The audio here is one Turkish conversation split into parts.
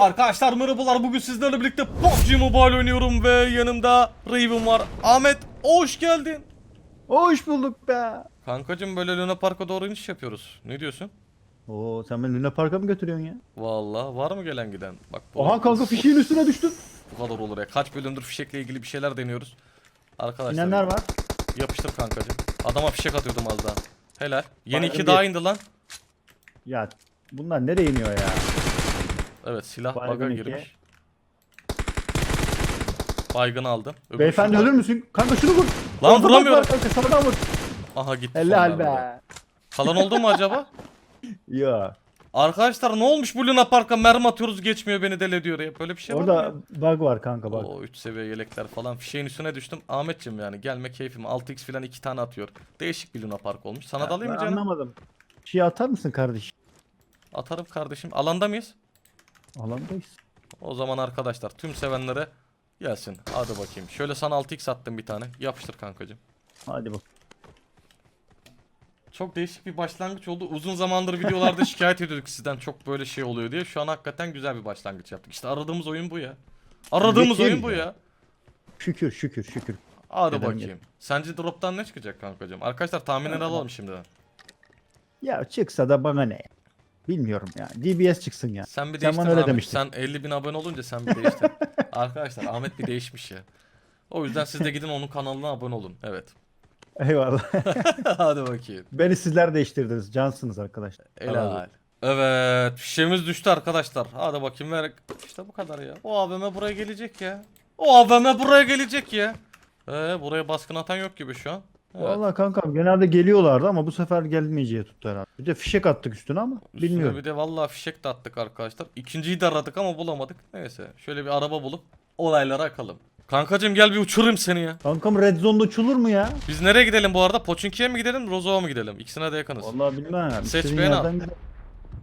Arkadaşlar merhabalar bugün sizlerle birlikte PUBG Mobile oynuyorum ve yanımda Raven var. Ahmet hoş geldin. Hoş bulduk be. Kankacım böyle Luna Park'a doğru iniş yapıyoruz. Ne diyorsun? Oo sen beni Luna Park'a mı götürüyorsun ya? Vallahi var mı gelen giden? Bak bu, Oha kanka fişeğin üstüne düştün. bu kadar olur ya. Kaç bölümdür fişekle ilgili bir şeyler deniyoruz. Arkadaşlar İnenler var. yapıştır kankacım. Adama fişek atıyordum az daha. Helal. Yeni Baygın iki bir. daha indi lan. Ya bunlar nereye iniyor ya? Evet silah Baygın baga iki. girmiş. Baygın aldım. Öbür Beyefendi şurada- ölür müsün? Kanka şunu vur. Lan Orada bak vuramıyorum. var Kanka sağdan vur. Aha gitti. Helal be. Kalan oldu mu acaba? Ya Arkadaşlar ne olmuş bu Luna Park'a mermi atıyoruz geçmiyor beni deli ediyor ya. Böyle bir şey var mı? orada ya? bug var kanka bak. Oo 3 seviye yelekler falan fişeğin üstüne düştüm. Ahmetciğim yani gelme keyfim 6x falan 2 tane atıyor. Değişik bir Luna Park olmuş. Sana da alayım mı canım? anlamadım. Şey atar mısın kardeş? Atarım kardeşim. Alanda mıyız? Alandayız. O zaman arkadaşlar tüm sevenlere gelsin. Hadi bakayım. Şöyle sana 6x attım bir tane. Yapıştır kankacığım. Hadi bak. Çok değişik bir başlangıç oldu. Uzun zamandır videolarda şikayet ediyorduk sizden çok böyle şey oluyor diye. Şu an hakikaten güzel bir başlangıç yaptık. İşte aradığımız oyun bu ya. Aradığımız oyun bu ya. ya. Şükür şükür şükür. Hadi Neden bakayım. Sence drop'tan ne çıkacak kankacığım? Arkadaşlar tahminleri alalım şimdiden. Ya çıksa da bana ne? ya? Bilmiyorum ya. DBS çıksın ya. Sen bir Sen değiştin bana öyle Ahmet. demiştin. Sen 50 bin abone olunca sen bir değiştin. Arkadaşlar Ahmet bir değişmiş ya. O yüzden siz de gidin onun kanalına abone olun. Evet. Eyvallah. Hadi bakayım. Beni sizler değiştirdiniz. Cansınız arkadaşlar. Helal. Evet. Fişemiz düştü arkadaşlar. Hadi bakayım ver. İşte bu kadar ya. O AVM buraya gelecek ya. O AVM buraya gelecek ya. Ee, buraya baskın atan yok gibi şu an. Evet. Vallahi kankam genelde geliyorlardı ama bu sefer gelmeyeceği tuttu herhalde. Bir de fişek attık üstüne ama Üstüne bilmiyorum. Bir de vallahi fişek de attık arkadaşlar. İkinciyi de aradık ama bulamadık. Neyse. Şöyle bir araba bulup olaylara akalım. Kankacım gel bir uçurayım seni ya. Kankam Red Zone'da uçulur mu ya? Biz nereye gidelim bu arada? Poçinki'ye mi gidelim, Rozo'ya mı gidelim? İkisine de yakınız. Vallahi bilmem. Seç İstediğin beğen al. yerden güzel.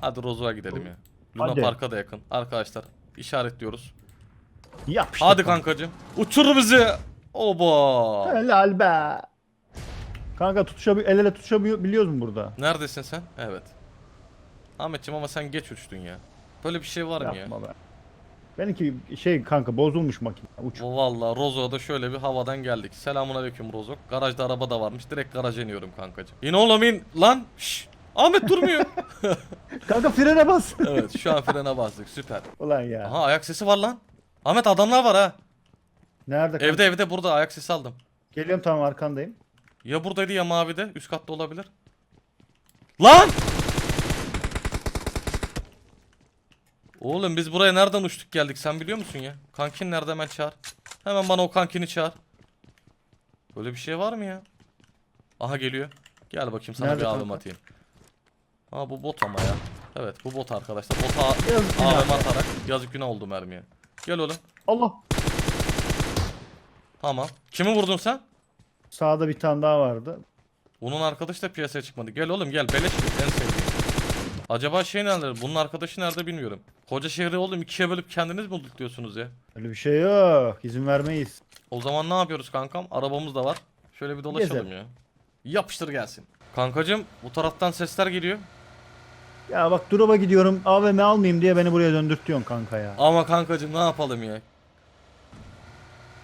Hadi Rozo'ya gidelim ya. Luna Hadi. Park'a da yakın. Arkadaşlar işaretliyoruz. Yapıştır. Hadi kankacım. Uçur bizi. Oba. Helal be. Kanka tutuşabil el ele tutuşabiliyoruz mu burada? Neredesin sen? Evet. Ahmetciğim ama sen geç uçtun ya. Böyle bir şey var mı ya? Yapma be. Benimki şey kanka bozulmuş makine. Uç. Vallahi Rozo'da şöyle bir havadan geldik. Selamun aleyküm Rozo. Garajda araba da varmış. Direkt garaja iniyorum kankacığım. İn oğlum in. Lan. Şşş. Ahmet durmuyor. Kanka frene bas. evet şu an frene bastık. Süper. Ulan ya. Aha ayak sesi var lan. Ahmet adamlar var ha. Nerede kanka? Evde evde burada ayak sesi aldım. Geliyorum tamam arkandayım. Ya buradaydı ya mavide. Üst katta olabilir. Lan! Oğlum biz buraya nereden uçtuk geldik sen biliyor musun ya? Kankin nerede hemen çağır. Hemen bana o kankini çağır. Böyle bir şey var mı ya? Aha geliyor. Gel bakayım sana Nerede bir AVM kanka? atayım. Aa bu bot ama ya. Evet bu bot arkadaşlar. Bota AVM atarak yazık günah oldu mermiye. Gel oğlum. Allah. Tamam. Kimi vurdun sen? Sağda bir tane daha vardı. Bunun arkadaşı da piyasaya çıkmadı. Gel oğlum gel beleş bir en sevdiğim. Acaba şey nerede? Bunun arkadaşı nerede bilmiyorum. Koca şehri oğlum ikiye bölüp kendiniz mi diyorsunuz ya? Öyle bir şey yok. İzin vermeyiz. O zaman ne yapıyoruz kankam? Arabamız da var. Şöyle bir dolaşalım Gezelim. ya. Yapıştır gelsin. Kankacım bu taraftan sesler geliyor. Ya bak drop'a gidiyorum. AVM almayayım diye beni buraya döndürtüyorsun kanka ya. Ama kankacım ne yapalım ya?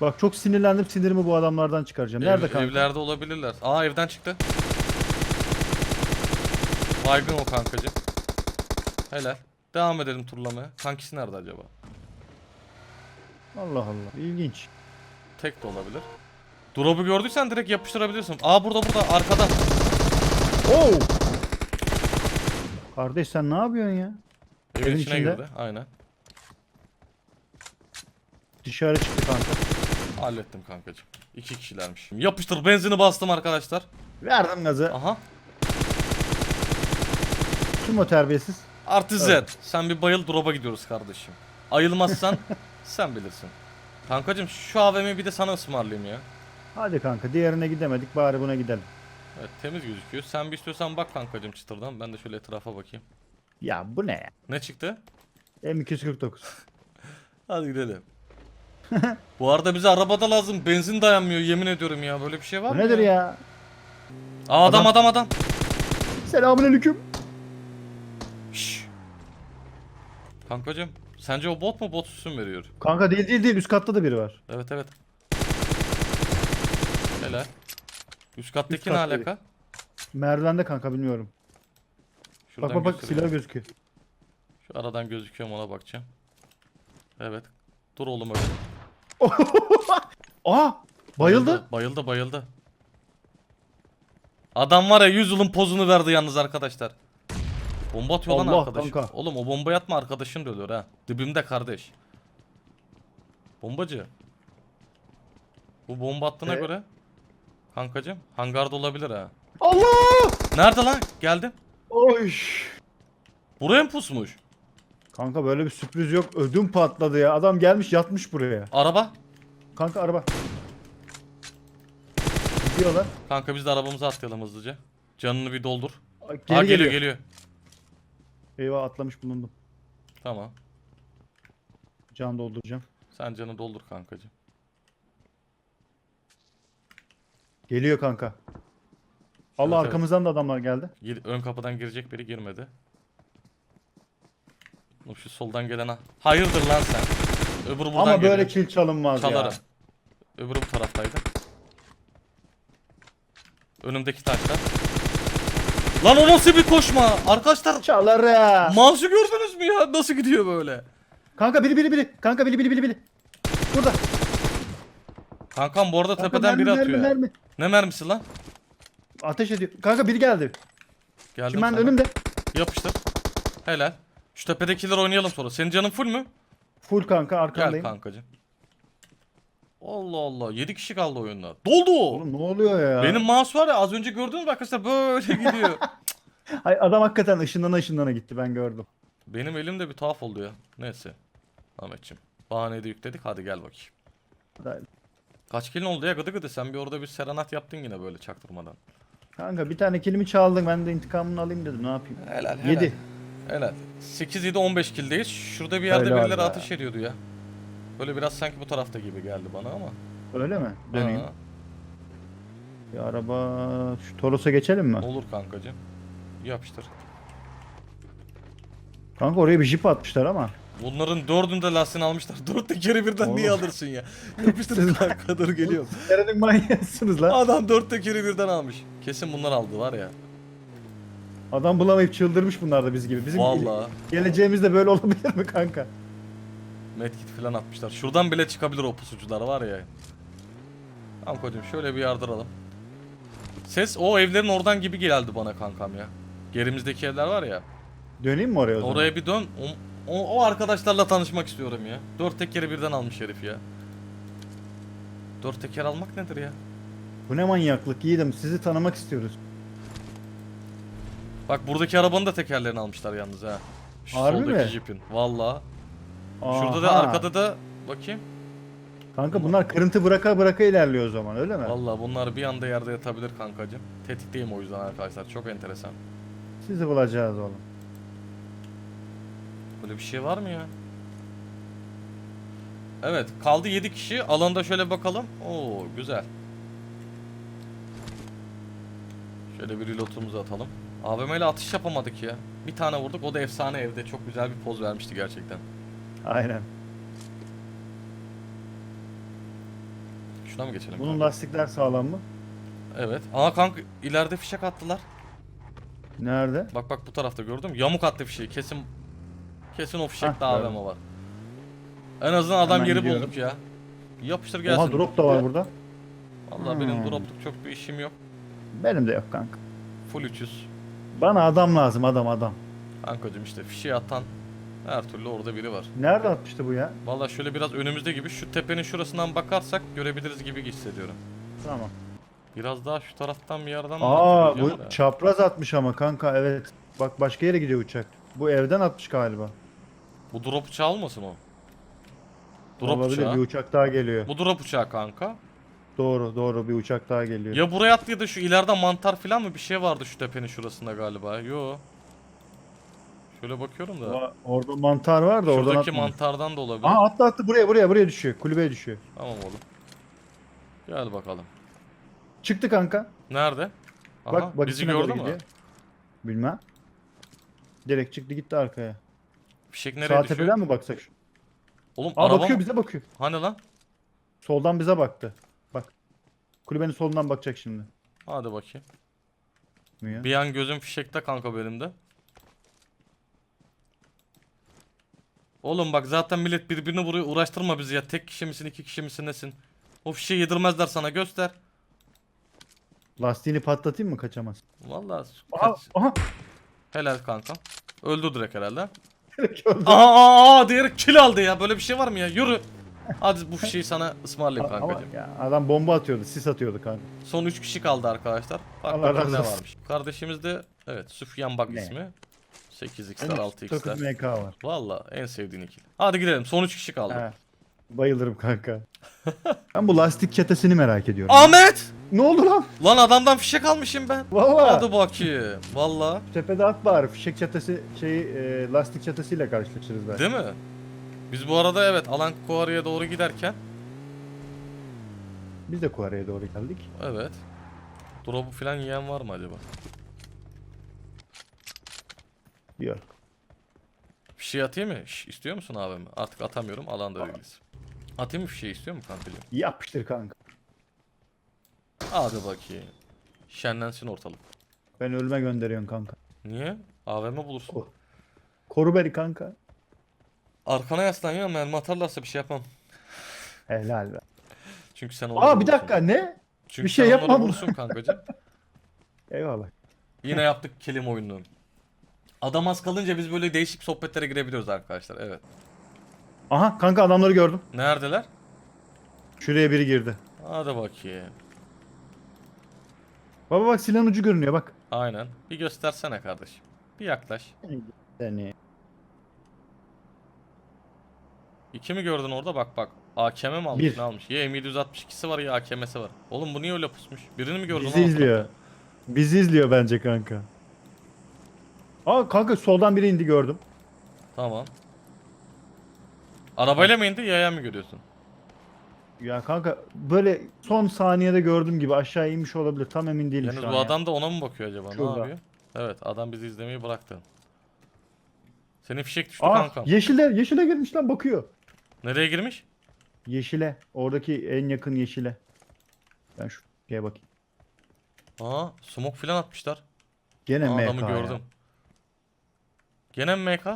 Bak çok sinirlendim. Sinirimi bu adamlardan çıkaracağım. Nerede Ev- kanka? Evlerde olabilirler. Aa evden çıktı. Baygın o kankacım. Helal. Devam edelim turlamaya. Kankisi nerede acaba? Allah Allah. İlginç. Tek de olabilir. Drop'u gördüysen direkt yapıştırabilirsin. Aa burada burada arkada. Oo! Kardeş sen ne yapıyorsun ya? Evin Evin içine içinde. girdi. Aynen. Dışarı çıktı kanka. Hallettim kankacığım. İki kişilermiş. Yapıştır benzini bastım arkadaşlar. Verdim gazı. Aha. Kim o terbiyesiz? Artı Z. Evet. Sen bir bayıl drop'a gidiyoruz kardeşim. Ayılmazsan sen bilirsin. Kankacığım şu AVM'yi bir de sana ısmarlayayım ya. Hadi kanka diğerine gidemedik bari buna gidelim. Evet temiz gözüküyor. Sen bir istiyorsan bak kankacığım çıtırdan. Ben de şöyle etrafa bakayım. Ya bu ne ya? Ne çıktı? M249. Hadi gidelim. Bu arada bize arabada lazım. Benzin dayanmıyor yemin ediyorum ya. Böyle bir şey var bu mı nedir ya? Aa adam Adam- adam. Selamünaleyküm. Şşş. Kankacığım Sence o bot mu bot süsün veriyor? Kanka değil değil değil üst katta da biri var. Evet evet. Helal. Üst kattaki Üst ne kat alaka? Merdivende kanka bilmiyorum. Şuradan bak bak bak gösteriyor. silah gözüküyor. Şu aradan gözüküyor mu ona bakacağım. Evet. Dur oğlum öyle. Aa! Bayıldı. Bayıldı bayıldı. Adam var ya 100 yılın pozunu verdi yalnız arkadaşlar. Bomba atıyor lan Allah arkadaş. kanka. Oğlum o bombayı atma arkadaşın da ölür ha. Dibimde kardeş. Bombacı. Bu bomba attığına E? göre kankacım hangarda olabilir ha. Allah! Nerede lan? Geldim. Oy! Buraya mı pusmuş? Kanka böyle bir sürpriz yok. Ödüm patladı ya. Adam gelmiş yatmış buraya. Araba. Kanka araba. Gidiyorlar. Kanka biz de arabamıza atlayalım hızlıca. Canını bir doldur. Aa, Aa, Geri geliyor geliyor. geliyor. Eyvah atlamış bulundum. Tamam. Can dolduracağım. Sen canı doldur kankacım. Geliyor kanka. Allah Evet, evet. arkamızdan da adamlar geldi. Gir- ön kapıdan girecek biri girmedi. Oğlum Şu soldan gelen ha. Hayırdır lan sen? Öbürü buradan Ama geliyor. böyle kill çalınmaz Çalarım. ya. Öbürü bu taraftaydı. Önümdeki taşta. Lan o nasıl bir koşma? Arkadaşlar Çalarım. mouse'u gördünüz mü ya? Nasıl gidiyor böyle? Kanka biri biri biri. Kanka biri biri biri biri. Burada. Kankam bu arada Kanka, tepeden biri mermi, atıyor. mermi, ya. mermi. Ne mermisi lan? Ateş ediyor. Kanka biri geldi. Geldim Çimen sana. önümde. Yapıştır. Helal. Şu tepedekiler oynayalım sonra. Senin canın full mü? Full kanka Gel arkandayım. kankacım. Allah Allah. 7 kişi kaldı oyunda. Doldu. Oğlum ne oluyor ya? Benim mouse var ya az önce gördünüz mü arkadaşlar böyle gidiyor. Ay adam hakikaten ışınlana ışınlana gitti ben gördüm. Benim elimde bir tuhaf oldu ya. Neyse. Ahmetçim. Bahaneyi de yükledik hadi gel bakayım. Hadi. Kaç kilin oldu ya gıdı gıdı sen bir orada bir serenat yaptın yine böyle çaktırmadan. Kanka bir tane kilimi çaldın ben de intikamını alayım dedim ne yapayım. Helal helal. 7. Helal. 8 7 15 kildeyiz. Şurada bir yerde Helal birileri be. ateş ediyordu ya. Böyle biraz sanki bu tarafta gibi geldi bana ama. Öyle mi? Döneyim. Ha, Bir araba şu Toros'a geçelim mi? olur kankacım. Yapıştır. Kanka oraya bir jip atmışlar ama. Bunların dördünde lastiğini almışlar. Dört tekeri birden niye Oğlum. alırsın ya? Yapıştır kanka dur geliyorum. Nerenin manyasınız lan? Adam dört tekeri birden almış. Kesin bunlar aldı var ya. Adam bulamayıp çıldırmış bunlar da biz gibi. Bizim Vallahi. geleceğimiz de böyle olabilir mi kanka? Medkit falan atmışlar. Şuradan bile çıkabilir o pusucular var ya. Tamam kocam şöyle bir yardıralım. Ses o evlerin oradan gibi geldi bana kankam ya. Gerimizdeki evler var ya. Döneyim mi oraya o zaman? Oraya bir dön. O, o, o arkadaşlarla tanışmak istiyorum ya. Dört tekeri birden almış herif ya. Dört teker almak nedir ya? Bu ne manyaklık yiğidim sizi tanımak istiyoruz. Bak buradaki arabanın da tekerlerini almışlar yalnız ha. Şu Harbi soldaki mi? jipin. Valla. Şurada da Aha. arkada da bakayım. Kanka bunlar kırıntı bıraka bıraka ilerliyor o zaman öyle mi? Valla bunlar bir anda yerde yatabilir kankacım. Tetikteyim o yüzden arkadaşlar. Çok enteresan. Sizi bulacağız oğlum. Böyle bir şey var mı ya? Evet kaldı 7 kişi. Alanda şöyle bakalım. Oo güzel. Şöyle bir reload'umuzu atalım. AVM ile atış yapamadık ya. Bir tane vurduk o da efsane evde. Çok güzel bir poz vermişti gerçekten. Aynen. Şuna mı geçelim? Bunun kanka? lastikler sağlam mı? Evet. Aa kanka ileride fişek attılar. Nerede? Bak bak bu tarafta gördüm. Yamuk attı fişeği. Kesin kesin o fişekte Hah, AVM var. En azından adam Hemen yeri gidiyorum. bulduk ya. Yapıştır gelsin. Oha drop da var burada. Vallahi benim Hmm. dropluk çok bir işim yok. Benim de yok kanka. Full 300. Bana adam lazım adam adam. Kankacım işte fişeği atan her türlü orada biri var. Nerede atmıştı bu ya? Vallahi şöyle biraz önümüzde gibi şu tepenin şurasından bakarsak görebiliriz gibi hissediyorum. Tamam. Biraz daha şu taraftan bir yerden Aa bu da. çapraz atmış ama kanka evet. Bak başka yere gidiyor uçak. Bu evden atmış galiba. Bu drop uçağı olmasın o? Drop Olabilir uçağı. bir uçak daha geliyor. Bu drop uçağı kanka. Doğru doğru bir uçak daha geliyor. Ya buraya attı ya da şu ileride mantar falan mı bir şey vardı şu tepenin şurasında galiba. Yo. Şöyle bakıyorum da. Orada mantar var da oradan Şuradaki mantardan da olabilir. Aa attı attı buraya buraya buraya düşüyor. Kulübeye düşüyor. Tamam oğlum. Gel bakalım. Çıktı kanka. Nerede? Aha, Bak bak bizi içine doğru gördü mü? gidiyor. Bilmem. Direkt çıktı gitti arkaya. Fişek nereye Sağ düşüyor? tepeden mi baksak? Oğlum Aa araba bakıyor mı? bize bakıyor. Hani lan? Soldan bize baktı. Kulübenin solundan bakacak şimdi. Hadi bakayım. Ya. Bir an gözüm fişekte kanka benim de. Oğlum bak zaten millet birbirini vuruyor uğraştırma bizi ya. Tek kişi misin iki kişi misin nesin? O fişeği yedirmezler sana göster. Lastiğini patlatayım mı kaçamaz? Vallahi Aha kaç. aha. Helal kanka. Öldü direkt herhalde. Direkt öldü. Aa, aa, aa diğeri kill aldı ya. Böyle bir şey var mı ya? Yürü. Hadi bu fişeği sana ısmarlayayım Ama kankacığım. ya adam bomba atıyordu, sis atıyordu kanka. Son 3 kişi kaldı arkadaşlar. Bak Allah bakalım razı ne olsun. varmış. Kardeşimiz de evet Süfyan Bak Ne? ismi. 8x'ler Benim 6x'ler. 9 MK var. Valla en sevdiğin ikili. Hadi gidelim. Son 3 kişi kaldı. He. Bayılırım kanka. ben bu lastik çetesini merak ediyorum. Ahmet! Ne oldu lan? Lan adamdan fişek almışım ben. Valla. Hadi bakayım. Valla. Tepede at bari. Fişek çetesi şey e, lastik çetesiyle karşılaşırız belki. Değil mi? Biz bu arada evet Alan Kuarı'ya doğru giderken Biz de Kuara'ya doğru geldik. evet. Drop'u falan yiyen var mı acaba? Yok. Fişeği atayım mı? Şş, istiyor musun abim? Artık atamıyorum. Alanda değiliz. Atayım mı fişeği istiyor mu kankacığım? Yapıştır kanka. Hadi bakayım. Şenlensin ortalık. Ben ölüme gönderiyorsun kanka. Niye? AVM bulursun. Ko- Koru beni kanka. Arkana yaslan ya mermi atarlarsa bir şey yapmam. Helal be. Çünkü sen onları Aa bir vurursun. dakika ne? Çünkü bir şey sen onları yapmam. vurursun kankacığım. Eyvallah. Yine yaptık kelim oyununu. Adam az kalınca biz böyle değişik sohbetlere girebiliyoruz arkadaşlar. Evet. Aha kanka adamları gördüm. Neredeler? Şuraya biri girdi. Hadi bakayım. Baba bak silahın ucu görünüyor bak. Aynen. Bir göstersene kardeşim. Bir yaklaş. Seni. İki mi gördün orada? Bak bak. AKM mi almış? Bir. Ne almış? Ya M762'si var ya AKM'si var. Oğlum bu niye öyle pusmuş? Birini mi gördün? Bizi lan izliyor. Bizi izliyor bence kanka. Aa kanka soldan biri indi gördüm. Tamam. Arabayla mı indi yaya mı görüyorsun? Ya kanka böyle son saniyede gördüm gibi aşağı inmiş olabilir. Tam emin değilim Yalnız şu an bu ya. adam da ona mı bakıyor acaba? Şurada. Ne yapıyor? Evet adam bizi izlemeyi bıraktı. Senin fişek düştü Aa kankam. yeşile yeşile girmiş lan bakıyor. Nereye girmiş? Yeşile. Oradaki en yakın yeşile. Ben şu şeye bakayım. Aa smoke falan atmışlar. Gene Aa, MK adamı ya. gördüm. Gene mi MK?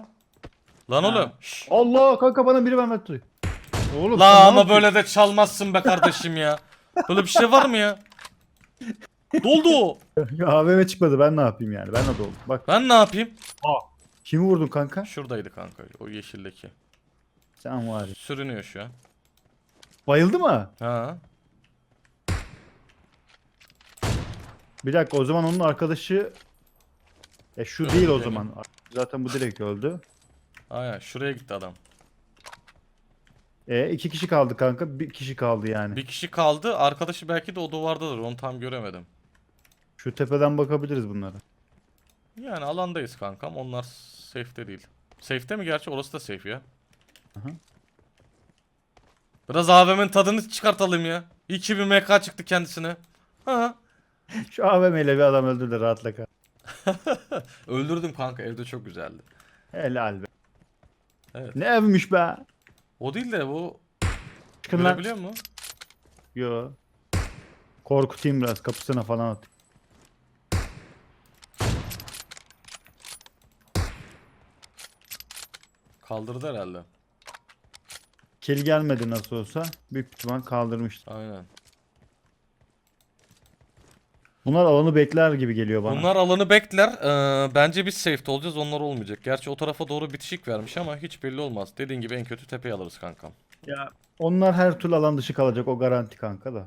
Lan Ha. oğlum. şşş. Allah kanka bana biri vermedi tutuyor. Oğlum sen La ama yapıyorsun? böyle de çalmazsın be kardeşim ya. Böyle bir şey var mı ya? Doldu o. Ya AVM çıkmadı ben ne yapayım yani ben de doldum. Bak Ben ne yapayım? kimi vurdun kanka? Şuradaydı kanka o yeşildeki. Sen var ya. Sürünüyor şu an. Bayıldı mı? Ha. Bir dakika o zaman onun arkadaşı e şu Yok, değil o benim. zaman. Zaten bu direkt öldü. Aynen şuraya gitti adam. E iki kişi kaldı kanka. Bir kişi kaldı yani. Bir kişi kaldı. Arkadaşı belki de o duvardadır. Onu tam göremedim. Şu tepeden bakabiliriz bunlara. Yani alandayız kankam. Onlar safe'te değil. Safe'te mi gerçi? Orası da safe ya. Aha. Biraz AVM'nin tadını çıkartalım ya. 2000 MK çıktı kendisine. Ha. Şu AVM ile bir adam öldü de rahatla kal. Öldürdüm kanka. Evde çok güzeldi. Helal be. Evet. Ne evmiş be. O değil de bu Çıkın lan. görebiliyor mu? Yo. Korkutayım biraz kapısına falan at. Kaldırdı herhalde. Kill gelmedi nasıl olsa. Büyük ihtimal kaldırmıştı. Aynen. Bunlar alanı bekler gibi geliyor bana. Bunlar alanı bekler. Ee, bence biz safe'te olacağız. Onlar olmayacak. Gerçi o tarafa doğru bitişik vermiş ama hiç belli olmaz. Dediğin gibi en kötü tepeye alırız kankam. Ya onlar her türlü alan dışı kalacak o garanti kanka da.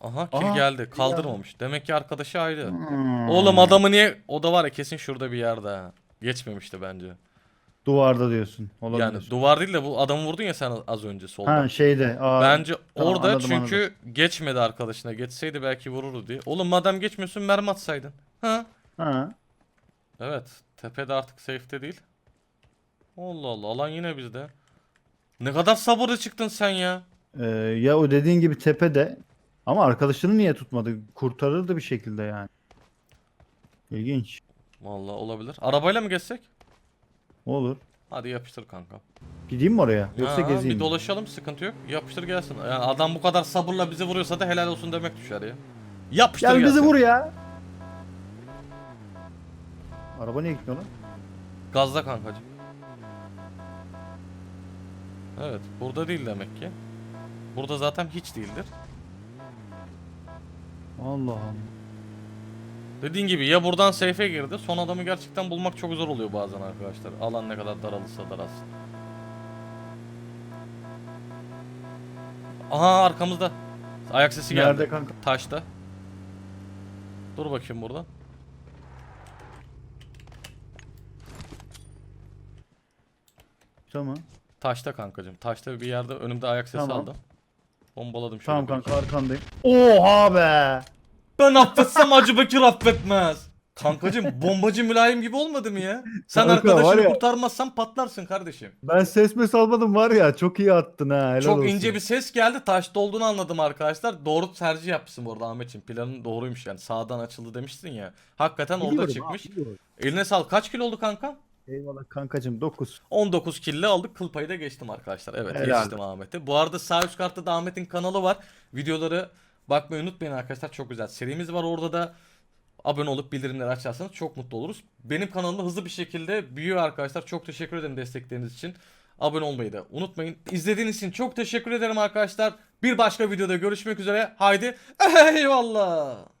Aha kill Aha, geldi. Kaldırmamış. Demek ki arkadaşı ayrı. Hmm. Oğlum adamı niye... O da var ya kesin şurada bir yerde ha. Geçmemişti bence. Duvarda diyorsun. Olabilir. Yani duvar değil de bu adamı vurdun ya sen az önce solda. ha şeyde. Aa, Bence Tamam, orada anladım, çünkü geçmedi arkadaşına. Geçseydi belki vururdu diye. Oğlum madem geçmiyorsun mermi atsaydın. Ha? Ha. Evet. Tepede artık safe'te değil. Allah Allah alan yine bizde. Ne kadar sabırlı çıktın sen ya. Ee, ya o dediğin gibi tepede. Ama arkadaşını niye tutmadı? Kurtarırdı bir şekilde yani. İlginç. Vallahi olabilir. Arabayla mı geçsek? Olur. Hadi yapıştır kanka. Gideyim mi oraya? Yoksa Ha, gezeyim Bir mi? dolaşalım sıkıntı yok. Yapıştır gelsin. Yani adam bu kadar sabırla bizi vuruyorsa da helal olsun demek düşer ya. Yapıştır Gel gelsin. bizi vur ya. Araba niye gitmiyor lan? Gazla kankacım. Evet burada değil demek ki. Burada zaten hiç değildir. Allah Allah. Dediğin gibi ya buradan safe'e girdi. Son adamı gerçekten bulmak çok zor oluyor bazen arkadaşlar. Alan ne kadar daralırsa daralsın. Aha arkamızda. Ayak sesi geldi. Nerede kanka? Taşta. Dur bakayım burada. Tamam. Taşta kankacım. Taşta bir yerde önümde ayak sesi Tamam. aldım. Bombaladım şöyle. Tamam kanka arkandayım. Oha be. Ben affetsem Hacı Bekir affetmez. Kankacım bombacı mülayim gibi olmadı mı ya? Sen Kanka, var arkadaşını ya- kurtarmazsan patlarsın kardeşim. Ben ses mes almadım var ya çok iyi attın ha. Helal Çok olsun. ince bir ses geldi. Taşta olduğunu anladım arkadaşlar. Doğru tercih yapmışsın bu arada Ahmetciğim. Planın doğruymuş yani. Sağdan açıldı demiştin ya. Hakikaten orada Biliyorum çıkmış. abi, biliyorum. Eline sağlık. Kaç kilo oldu kanka? Eyvallah kankacım 9. 19 kille aldık. Kıl payı da geçtim arkadaşlar. Evet Helal. geçtim Ahmet'i. Bu arada sağ üst kartta da Ahmet'in kanalı var. Videoları bakmayı unutmayın arkadaşlar. Çok güzel serimiz var. Orada da abone olup bildirimleri açarsanız çok mutlu oluruz. Benim kanalımda hızlı bir şekilde büyüyor arkadaşlar. Çok teşekkür ederim destekleriniz için. Abone olmayı da unutmayın. İzlediğiniz için çok teşekkür ederim arkadaşlar. Bir başka videoda görüşmek üzere. Haydi eyvallah.